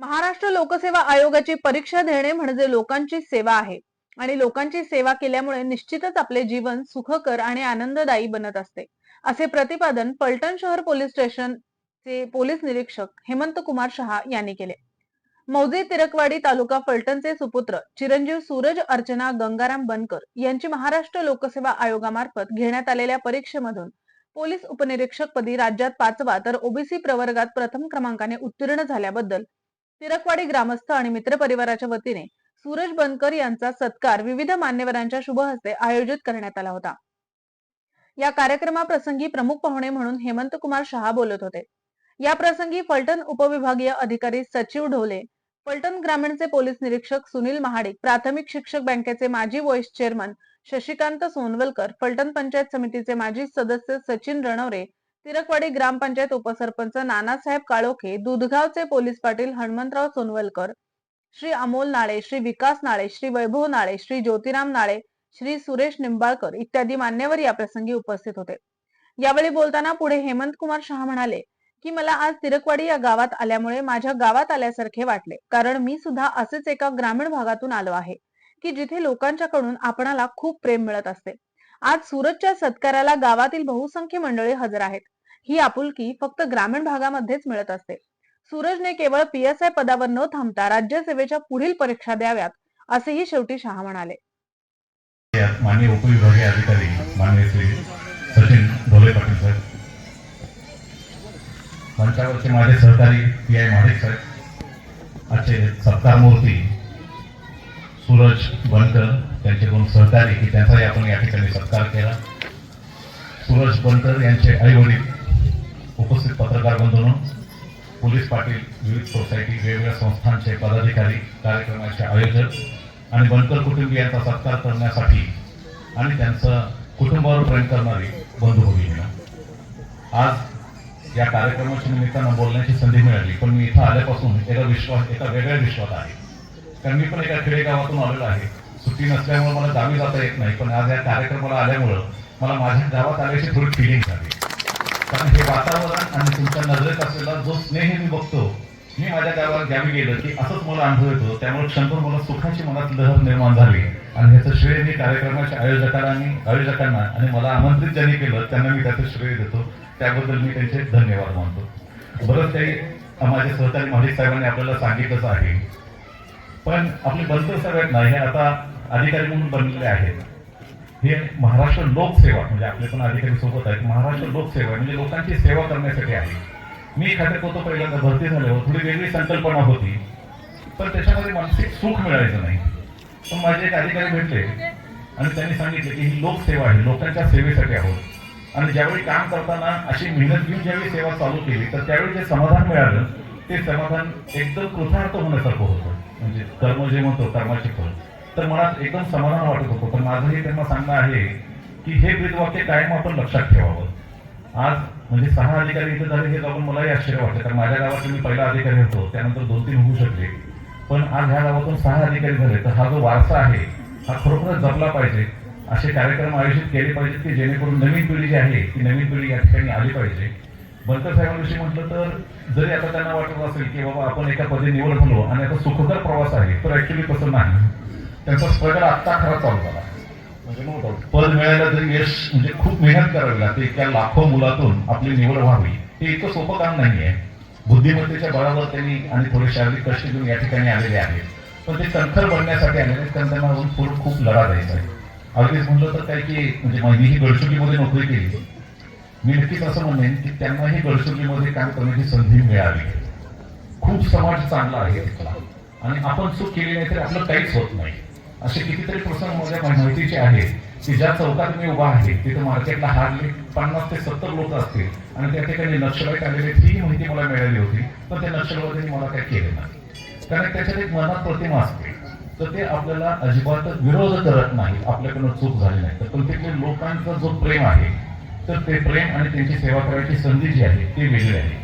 महाराष्ट्र लोकसेवा आयोगाची परीक्षा देणे म्हणजे लोकांची सेवा आहे. आणि लोकांची सेवा केल्यामुळे निश्चितच आपले जीवन सुखकर आणि आनंददायी बनत असते. असे प्रतिपादन पलटण शहर पोलीस स्टेशनचे पोलीस निरीक्षक हेमंत कुमार शहा यांनी केले. मौजे तिरकवाडी तालुका फलटणचे सुपुत्र चिरंजीव सूरज अर्चना गंगाराम बनकर यांची महाराष्ट्र लोकसेवा आयोगामार्फत घेण्यात आलेल्या परीक्षेमधून पोलीस उपनिरीक्षक पदी राज्यात पाचवा तर ओबीसी प्रवर्गात प्रथम क्रमांकाने उत्तीर्ण झाल्याबद्दल तिरकवाडी ग्रामस्थ आणि मित्रपरिवाराच्या वतीने सूरज बनकर यांचा सत्कार विविध मान्यवरांच्या शुभ हस्ते आयोजित करण्यात आला होता. या कार्यक्रमाप्रसंगी प्रमुख पाहुणे म्हणून हेमंत कुमार शहा बोलत होते. या प्रसंगी फलटण उपविभागीय अधिकारी सचिव ढोले फलटण ग्रामीणचे पोलीस निरीक्षक सुनील महाडिक प्राथमिक शिक्षक बँकेचे माजी व्हाईस चेअरमन शशिकांत सोनवलकर फलटण पंचायत समितीचे माजी सदस्य सचिन रणवरे तिरकवाडी ग्रामपंचायत उपसरपंच नानासाहेब काळोखे दुधगावचे पोलीस पाटील हनुमंतराव सोनवलकर श्री अमोल नाळे श्री विकास नाळे श्री वैभव नाळे श्री ज्योतिराम नाळे श्री सुरेश निंबाळकर इत्यादी मान्यवर या प्रसंगी उपस्थित होते. यावेळी बोलताना पुढे हेमंत कुमार शहा म्हणाले की मला आज तिरकवाडी या गावात आल्यामुळे माझ्या गावात आल्यासारखे वाटले. कारण मी सुद्धा असेच एका ग्रामीण भागातून आलो आहे की जिथे लोकांच्याकडून आपणाला खूप प्रेम मिळत असते. आज सूरजच्या सत्काराला गावातील बहुसंख्य मंडळी हजर आहेत. ही आपुलकी फक्त ग्रामीण भागामध्येच मिळत असते. सूरजने केवळ पीएसआय पदावर न थांबता राज्यसेवेच्या पुढील परीक्षा द्याव्यात असेही शेवटी शहा म्हणाले. माननीय उपविभागीय अधिकारी माननीय श्री सचिन ढोले पाटील साहेब. मंचावरचे माझे सहकारी पी आय महाडिक साहेब. आजचे सत्कार मूर्ती सूरज बनकर त्यांचे दोन सहकारी की त्यांचाही आपण या ठिकाणी सत्कार केला. सूरज बनकर यांचे आई वडील उपस्थित पत्रकार बंधूंनो पोलीस पाटील विविध सोसायटी वेगवेगळ्या संस्थांचे पदाधिकारी कार्यक्रमाचे आयोजक आणि बनकर कुटुंबियांचा सत्कार करण्यासाठी आणि त्यांचं कुटुंबावर प्रेम करणारी बंधू भगिनी आज या कार्यक्रमाच्या निमित्तानं बोलण्याची संधी मिळाली. पण मी इथं आल्यापासून एका विश्वास एका वेगळ्या विश्वात आहे. कारण मी पण एका खेडेगावातून आलेलो आहे. सुट्टी नसल्यामुळे मला गावी जाता येत नाही. पण आज या कार्यक्रमाला आल्यामुळं मला माझ्या गावात आल्याची थोडी फिलिंग झाली. कारण हे वातावरण आणि तुमच्या नजरेत असलेला जो स्नेह मी बघतो मी माझ्या गावाला गावी गेलं की असंच मला अनुभव येतो. त्यामुळे क्षणभर मला सुखाची मनात लहर निर्माण झाली. आणि ह्याचं श्रेय मी कार्यक्रमाच्या आयोजकांनी आणि आयोजकांना आणि मला आमंत्रित ज्यांनी केलं त्यांना मी त्याचं श्रेय देतो. त्याबद्दल मी त्यांचे धन्यवाद मानतो. बरंच काही माझे सहकारी महाडिक साहेबांनी आपल्याला सांगितलंच आहे. पण आपले बंद साहेब आहेत ना हे आता अधिकारी म्हणून बनलेले आहेत. हे महाराष्ट्र लोकसेवा म्हणजे आपले पण अधिकारी सोबत आहेत महाराष्ट्र लोकसेवा म्हणजे लोकांची सेवा करण्यासाठी आहे. मी खात्यात होतो पहिल्यांदा भरती झाल्यावर थोडी वेगळी संकल्पना होती पण त्याच्यामध्ये मानसिक सुख मिळायचं नाही. पण माझे एक अधिकारी भेटले आणि त्यांनी सांगितले की ही लोकसेवा आहे लोकांच्या सेवेसाठी आहोत. आणि ज्यावेळी काम करताना अशी मेहनत घेऊन ज्यावेळी सेवा चालू केली तर त्यावेळी जे समाधान मिळालं ते समाधान एकदम कृतार्थ होण्यासारखं होतं. म्हणजे कर्म जे म्हणतो कर्माचे फळ. तर मला एकदम समाधान वाटत होतं. पण माझं हे त्यांना सांगणं आहे की हे ब्रीदवाक्य कायम आपण लक्षात ठेवावं. आज म्हणजे सहा अधिकारी इथे झाले हे जाऊन मलाही आश्चर्य वाटतं. कारण माझ्या गावात मी पहिला अधिकारी होतो. त्यानंतर दोन तीन होऊ शकले. पण आज ह्या गावातून सहा अधिकारी झाले. तर हा जो वारसा आहे हा खरोखरच जपला पाहिजे. असे कार्यक्रम आयोजित केले पाहिजेत की जेणेकरून नवीन पिढी जी आहे ती नवीन पिढी या ठिकाणी आली पाहिजे. बनकर साहेबांविषयी म्हटलं तर जरी आता त्यांना वाटत असेल की बाबा आपण एका पदी निवड झालो आणि आता सुखकर प्रवास आहे तर ऍक्च्युली तसं नाही. त्यांचा स्ट्रगल आत्ता खरा चालू झाला. म्हणजे नो पद मिळायला जरी यश म्हणजे खूप मेहनत करावी लागते त्या लाखो मुलातून आपली निवड व्हावी हे इतकं सोपं काम नाही आहे बुद्धिमत्तेच्या बळावर त्यांनी आणि थोडे शारीरिक कष्ट घेऊन या ठिकाणी आलेले आहेत. पण ते कणखर बनण्यासाठी आलेले आहेत, कारण त्यांना अजून पुढे खूप लढा द्यायचा आहे. अगदीच म्हणलं तर काय की म्हणजे मीही गडचुकीमध्ये नोकरी केली. मी नक्कीच असं म्हणेन की त्यांनाही गडचुकीमध्ये काम करण्याची संधी मिळाली. खूप समाज चांगला आहे तिथला. आणि आपण चूक केली नाही तरी आपलं काहीच होत नाही. असे कितीतरी प्रसंग माझ्या माहितीचे आहेत की ज्या चौकात मी उभा आहे तिथे मार्केटला हार्डली पन्नास ते सत्तर लोक असतील आणि त्या ठिकाणी नक्षलाईट आलेले ही माहिती मला मिळाली होती पण त्या नक्षलवाद्यांनी मला काही केलं नाही. कारण त्याच्यात एक मनात प्रतिमा असते. तर ते आपल्याला अजिबात विरोध करत नाही आपल्याकडून चूक झाली नाही. तर पण तिथले लोकांचा जो प्रेम आहे तर ते प्रेम आणि त्यांची सेवा करायची संधी जी आहे ती वेगळी आहे.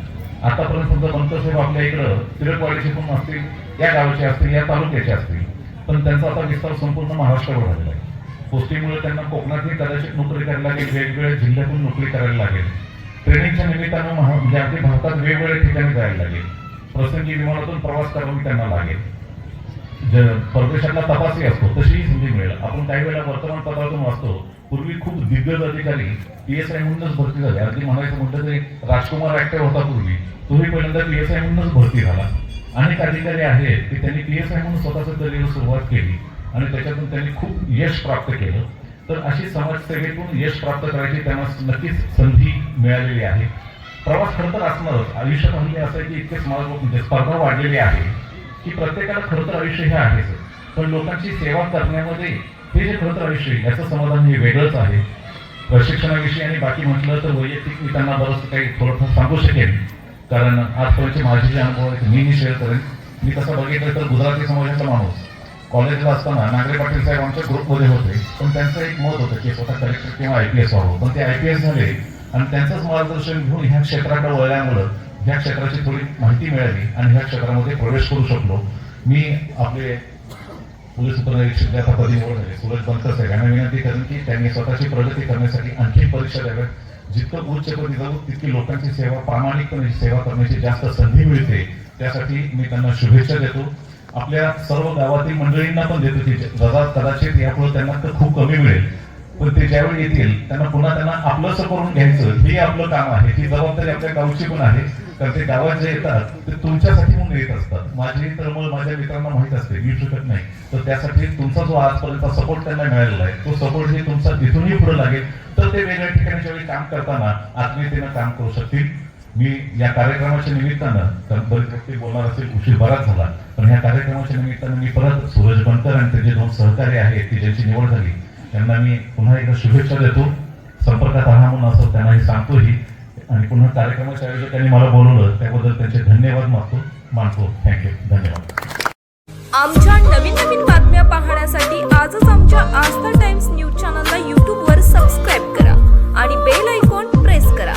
आतापर्यंत समजा साहेब आपल्या इकडं तिरकवाडीचे पण असतील या गावाचे असतील या तालुक्याचे असतील. पण त्यांचा आता विस्तार संपूर्ण महाराष्ट्रावर झालेला आहे. पोस्टिंगमुळे त्यांना कोकणातही कदाचित नोकरी करायला लागेल वेगवेगळ्या जिल्ह्यातून नोकरी करायला लागेल. ट्रेनिंगच्या निमित्तानं महा म्हणजे अगदी भारतात वेगवेगळ्या ठिकाणी जायला लागेल. प्रसंगी विमानातून प्रवास करावी त्यांना लागेल. ज- परदेशातला तपासही असतो तशीही संधी मिळेल. आपण काही वेळेला वर्तमानपत्रातून वाचतो पूर्वी खूप दिग्गज अधिकारी पी एस आय म्हणूनच भरती झाले. अगदी म्हणायचं म्हटलं तरी राजकुमार ऍक्टर होता पूर्वी. तोही पहिल्यांदा पी एस आय म्हणूनच भरती झाला. अनेक अधिकारी आहेत की त्यांनी पी एस आय म्हणून स्वतःचं दलीला सुरुवात केली आणि त्याच्यातून त्यांनी खूप यश प्राप्त केलं. तर अशी समाजसेवेतून यश प्राप्त करायची त्यांना नक्कीच संधी मिळालेली आहे. प्रवास खरं तर असणारच. आयुष्यात म्हणजे असं आहे की इतके समाज म्हणजे स्पर्धा वाढलेली आहे की प्रत्येकाला खरं तर आयुष्य हे आहेच. पण लोकांची सेवा करण्यामध्ये हे जे खरं तर आयुष्य याचं समाधान हे वेगळंच आहे. प्रशिक्षणाविषयी आणि बाकी म्हटलं तर वैयक्तिक मी त्यांना बरंच काही थोडंफार सांगू शकेन. कारण आजपर्यंतचे माझे जे अनुभव आहेत मी शेअर करेन. मी तसं बघितलं तर गुजराती समाजाचा माणूस. कॉलेजला असताना नागरे पाटील साहेब आमच्या ग्रुपमध्ये होते पण त्यांचं एक मत होतं की स्वतः कलेक्टर किंवा आय पी एस व्हावं. पण ते आय पी एस झाले आणि त्यांचंच मार्गदर्शन घेऊन ह्या क्षेत्राकडे वळल्यामुळं ह्या क्षेत्राची थोडी माहिती मिळाली आणि ह्या क्षेत्रामध्ये प्रवेश करू शकलो. मी आपले पोलीस उपनिरीक्षक ज्या पदी निवड झाले सूरज बनकर साहेब यांना विनंती करेन की त्यांनी स्वतःची प्रगती करण्यासाठी आणखी परीक्षा द्याव्यात. जितकं उच्च पदी जाऊ तितकी लोकांची सेवा प्रामाणिकपणे सेवा करण्याची जास्त संधी मिळते. त्यासाठी मी त्यांना शुभेच्छा देतो. आपल्या सर्व गावातील मंडळींना पण देतो की रजा कदाचित यापुढे त्यांना तर खूप कमी मिळेल. पण ते ज्यावेळी येतील त्यांना पुन्हा त्यांना आपलंच करून घ्यायचं हे आपलं काम आहे ही जबाबदारी आपल्या गावची पण आहे. कारण ते गावात जे येतात ते तुमच्यासाठी म्हणून येत असतात. माझी तर मग माझ्या मित्रांना माहीत असते येऊ शकत नाही. तर त्यासाठी तुमचा जो आजपर्यंत सपोर्ट त्यांना मिळालेला आहे तो सपोर्ट हे तुमचा तिथूनही पुढे लागेल. तर ते वेगळ्या ठिकाणी ज्यावेळी काम करताना आत्मीयतेनं काम करू शकतील. मी या कार्यक्रमाच्या निमित्तानं तर बरेच व्यक्ती बोलणार असेल उशीर बराच झाला. पण या कार्यक्रमाच्या निमित्तानं मी परत सूरज बनकर आणि त्याचे दोन सहकारी आहेत की ज्यांची निवड झाली त्यांना मी पुन्हा एकदा शुभेच्छा देतो. संपर्कात राहा म्हणून असं त्यांनाही सांगतोही. आणि पुन्हा कार्यक्रमाच्या आयोजक त्यांनी मला बोलवलं त्याबद्दल त्यांचे धन्यवाद मागतो मानतो. थँक्यू धन्यवाद. आमच्या नवीन नवीन बातम्या पाहण्यासाठी आजच आमच्या आस्था टाइम्स न्यूज चॅनलला यूट्यूबवर सबस्क्राईब करा आणि बेल ऐकून प्रेस करा.